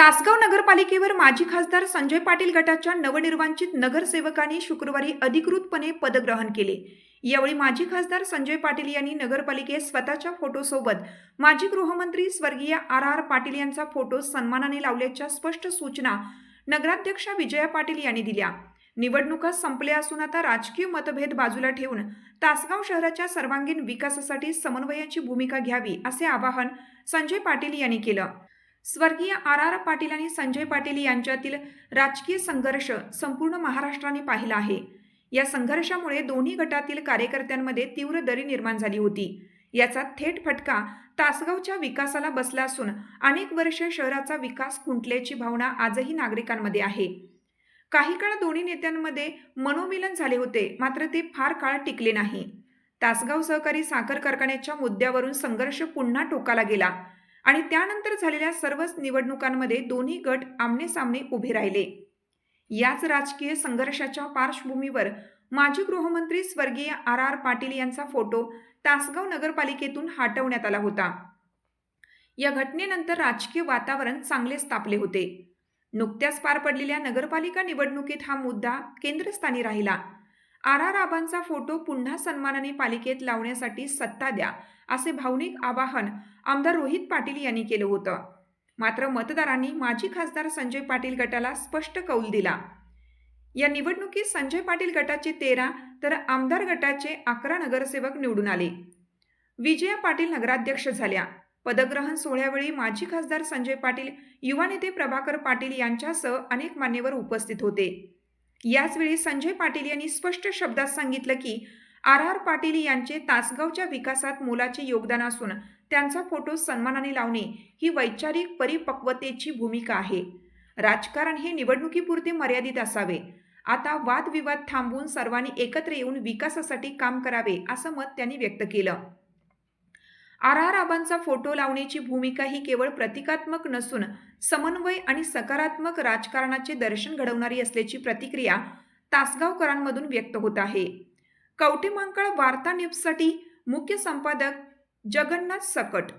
तासगाव नगरपालिकेवर माजी खासदार संजय पाटील गटाच्या नवनिर्वाचित नगरसेवकांनी शुक्रवारी अधिकृतपणे पदग्रहण केले. यावेळी माजी खासदार संजय पाटील यांनी नगरपालिकेत स्वतःच्या फोटोसोबत माजी गृहमंत्री स्वर्गीय आर आर पाटील यांचा फोटो सन्मानाने लावल्याच्या स्पष्ट सूचना नगराध्यक्षा विजया पाटील यांनी दिल्या. निवडणुका संपल्या असून आता राजकीय मतभेद बाजूला ठेवून तासगाव शहराच्या सर्वांगीण विकासासाठी समन्वयाची भूमिका घ्यावी असे आवाहन संजय पाटील यांनी केलं. स्वर्गीय आर आर पाटील आणि संजय पाटील यांच्यातील राजकीय संघर्ष संपूर्ण महाराष्ट्राने पाहिला आहे. या संघर्षामुळे दोन्ही गटातील कार्यकर्त्यांमध्ये तीव्र दरी निर्माण झाली होती. याचा थेट फटका तासगावच्या विकासाला बसला असून अनेक वर्ष शहराचा विकास खुंटल्याची भावना आजही नागरिकांमध्ये आहे. काही काळ दोन्ही नेत्यांमध्ये मनोमिलन झाले होते मात्र ते फार काळ टिकले नाही. तासगाव सहकारी साखर कारखान्याच्या मुद्द्यावरून संघर्ष पुन्हा टोकाला गेला. आणि त्यानंतर झालेल्या सर्वच निवडणुकांमध्ये दोन्ही गट आमने सामने उभे राहिले. याच राजकीय संघर्षाच्या पार्श्वभूमीवर माजी गृहमंत्री स्वर्गीय आर आर पाटील यांचा फोटो तासगाव नगरपालिकेतून हटवण्यात आला होता. या घटनेनंतर राजकीय वातावरण चांगलेच तापले होते. नुकत्याच पार पडलेल्या नगरपालिका निवडणुकीत हा मुद्दा केंद्रस्थानी राहिला. आर आर आबांचा फोटो पुन्हा सन्मानाने पालिकेत लावण्यासाठी सत्ता द्या असे भावनिक आवाहन आमदार रोहित पाटील यांनी केलं होतं. मात्र मतदारांनी माजी खासदार संजय पाटील गटाला स्पष्ट कौल दिला. या निवडणुकीत संजय पाटील गटाचे तेरा तर आमदार गटाचे अकरा नगरसेवक निवडून आले. विजया पाटील नगराध्यक्ष झाल्या. पदग्रहण सोहळ्यावेळी माजी खासदार संजय पाटील युवा नेते प्रभाकर पाटील यांच्यासह अनेक मान्यवर उपस्थित होते. याचवेळी संजय पाटील यांनी स्पष्ट शब्दात सांगितलं की आर आर पाटील यांचे तासगावच्या विकासात मोलाचे योगदान असून त्यांचा फोटो सन्मानाने लावणे ही वैचारिक परिपक्वतेची भूमिका आहे. राजकारण हे निवडणुकीपुरते मर्यादित असावे. आता वादविवाद थांबवून सर्वांनी एकत्र येऊन विकासासाठी काम करावे असं मत त्यांनी व्यक्त केलं. आर आर आबांचा फोटो लावण्याची भूमिका ही केवळ प्रतिकात्मक नसून समन्वय आणि सकारात्मक राजकारणाचे दर्शन घडवणारी असल्याची प्रतिक्रिया तासगावकरांमधून व्यक्त होत आहे. कवठेमांकाळ वार्ता न्यूजसाठी मुख्य संपादक जगन्नाथ सकट